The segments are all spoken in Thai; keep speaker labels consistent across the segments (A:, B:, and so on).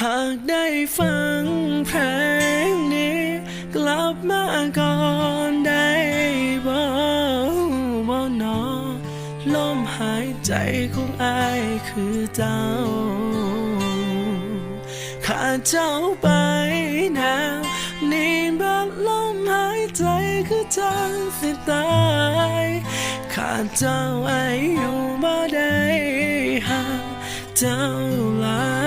A: หากได้ฟังเพลงนี้ กลับมาก่อนได้บ่บ่นอลมหายใจของอายคือเจ้า ขาดเจ้าไปนะนี่บัดลมหายใจคือจางสิตายขาดเจ้าไออยู่บ่ได้หากเจ้าลา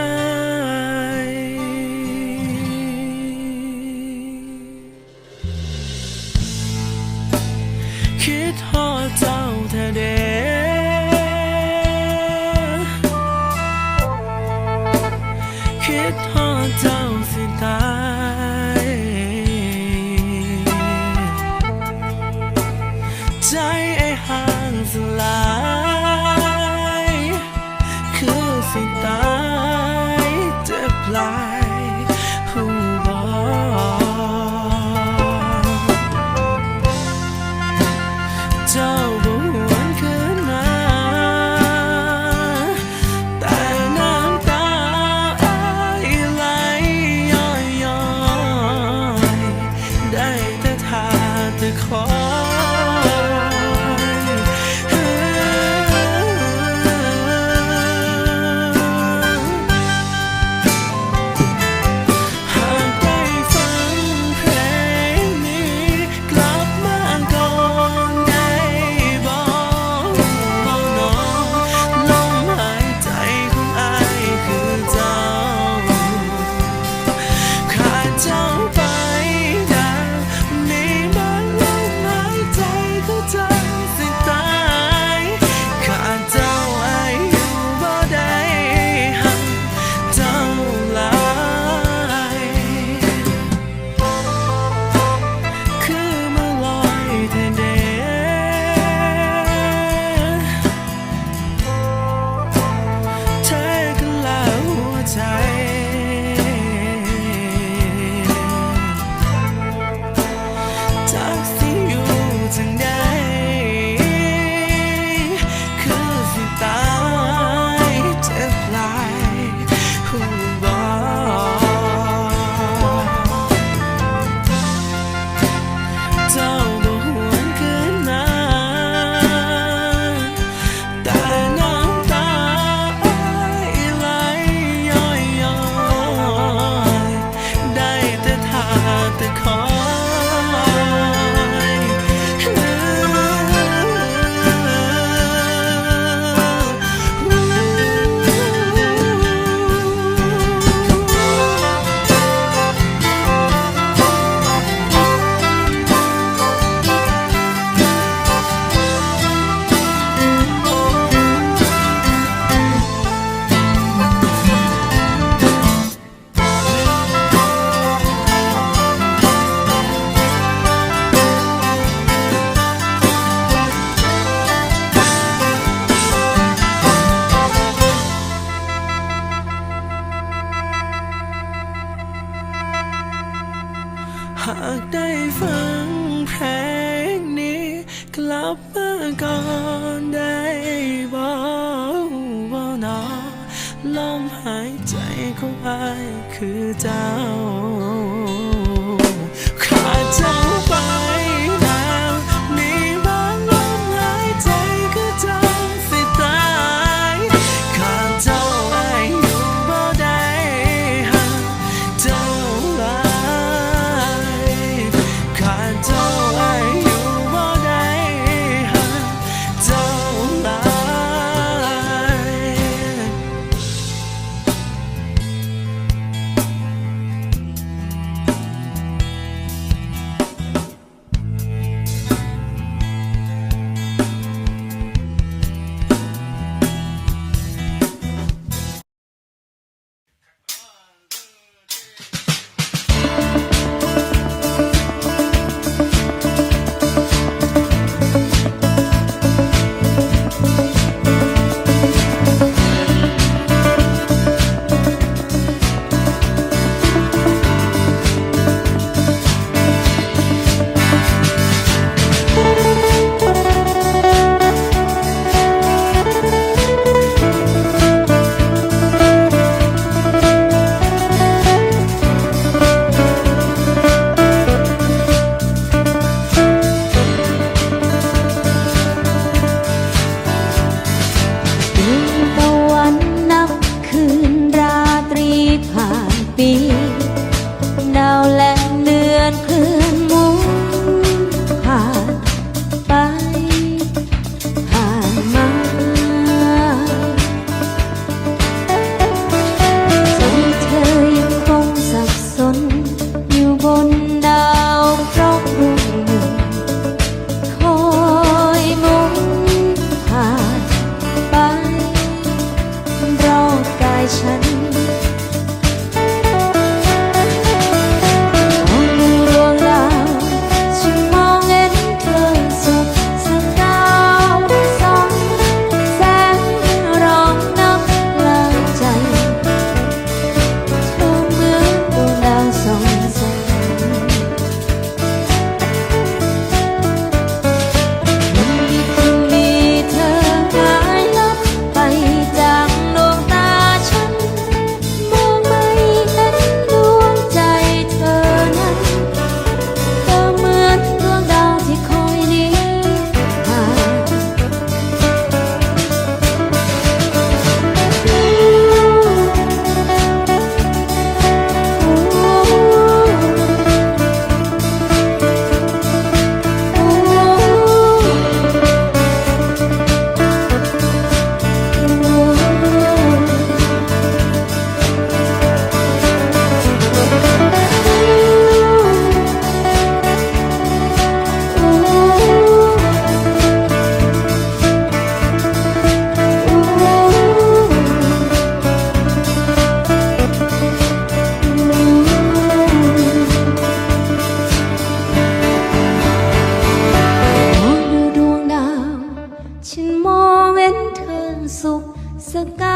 A: 있었까?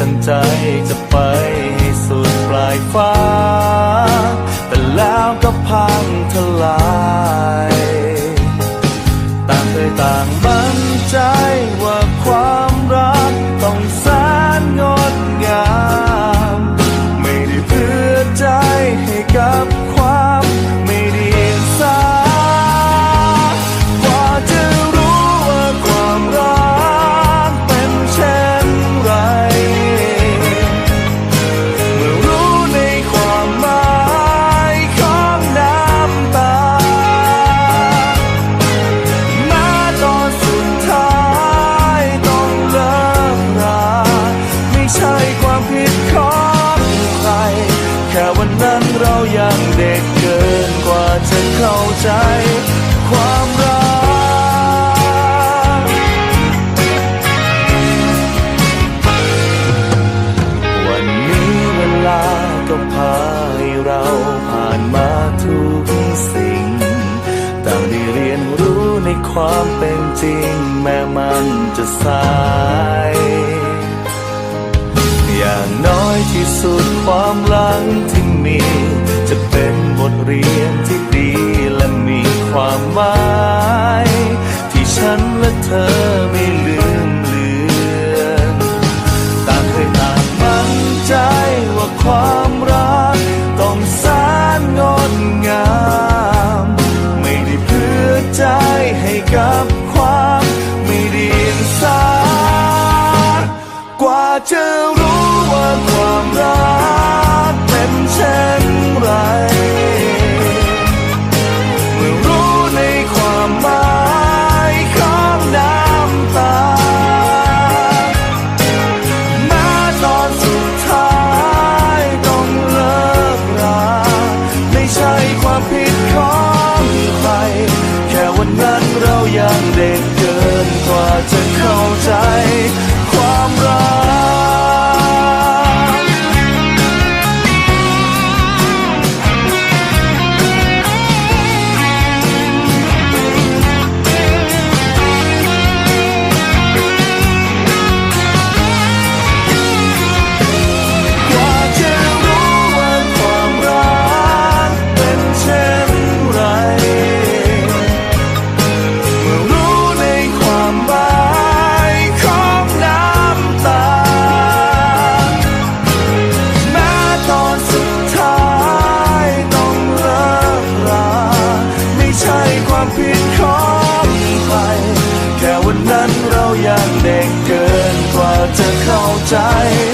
A: ตั้ง
B: ใจจะ
C: ไปให้สุดปลายฟ้า ความเป็นจริงแม้มันจะสาย อย่างน้อยที่สุดความหลังที่มี จะเป็นบทเรียนที่ดีและมีความหมาย ที่ฉันและเธอไม่ลืม กับความไม่เรียงสา กว่าจะ ใจ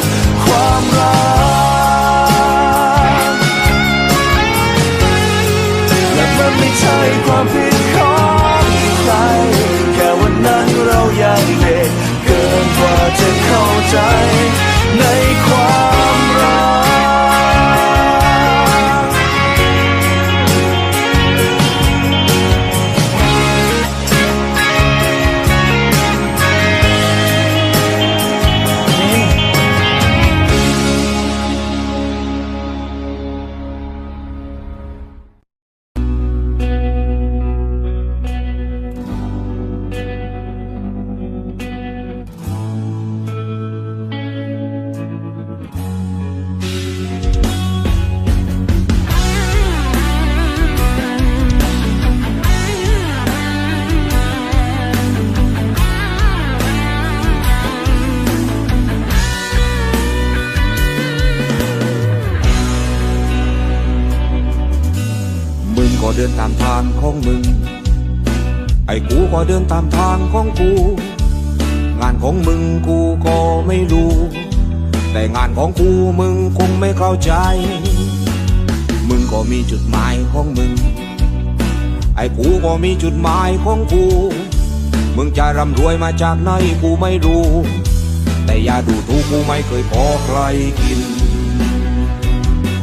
C: า
D: มทางของมึง ไอ้กูก็เดินตามทางของกู งานของมึงกูก็ไม่รู้ แต่งานของกูมึงคงไม่เข้าใจ มึงก็มีจุดหมายของมึง ไอ้กูก็มีจุดหมายของกู มึงจะร่ำรวยมาจากไหนกูไม่รู้ แต่อย่าดูถูกกูไม่เคยขอใครกิน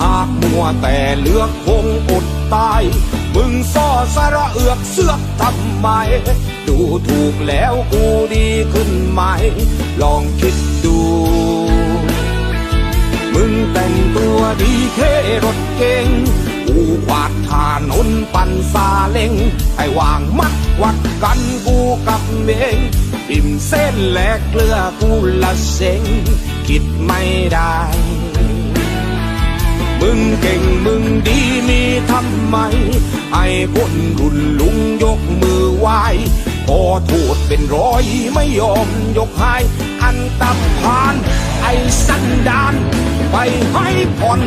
D: หากมัวแต่เลือกคงอดตาย มึงซ่อสาระเอือกเสือกทำไม ดูถูกแล้วกูดีขึ้นไหม ลองคิดดู มึงแต่งตัวดีเท่รถเก่งกูขวาดถานนปั่นซาเล็งให้วางมัดวัดกันกูกับเมงอิ่มเส้นแหลกเกลือกูละเซ็งคิดไม่ได้ มึงเก่งมึงดีมีทำไม ไอ้คนรุ่นลุงยกมือไหว้ขอโทษเป็นร้อยไม่ยอมยกให้อันตับพาน ไอ้สันดาน ไปให้ผ่อน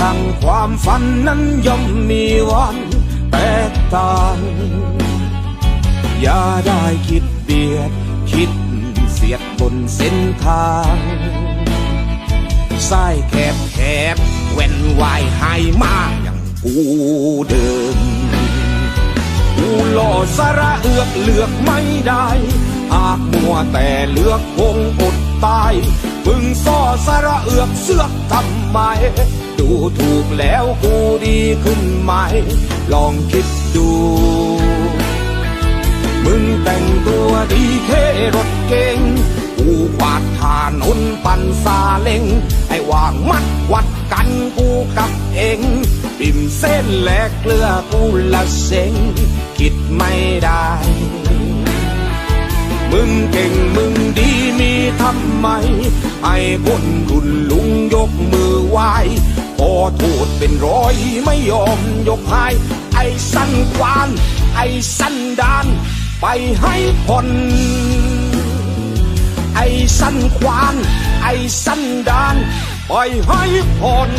D: ทั้งความฝันนั้นย่อมมีวันแตกต่าง อย่าได้คิดเบียด คิดเสียดบนเส้นทางสายแคบแคบเว้นวายให้มาอย่างกูเดินกูหล่อสาระเอือกเลือกไม่ได้ หากมัวแต่เลือกคงอด ตาย มึงซ่อสาระเอือกเสือกทำไม ดูถูกแล้วกูดีขึ้นไหม ลองคิดดู มึงแต่งตัวดีเท่รถเก่งกูกวาดถานนปันซาเล็งไอ้ว่างมัดวัดกันกูกับเองปิ่มเส้นแหลกเกลือกูละเซ็งคิดไม่ได้ มึงเก่งมึงดีมีทำไม ไอ้คนรุ่นลุงยกมือไหวพอโทษเป็นร้อยไม่ยอมยกให้ไอ้สั้นควาน ไอ้สั้นดาน ไปให้พ้นไอ้สั้นควาน ไอ้สั้นดาน ไปให้พ้น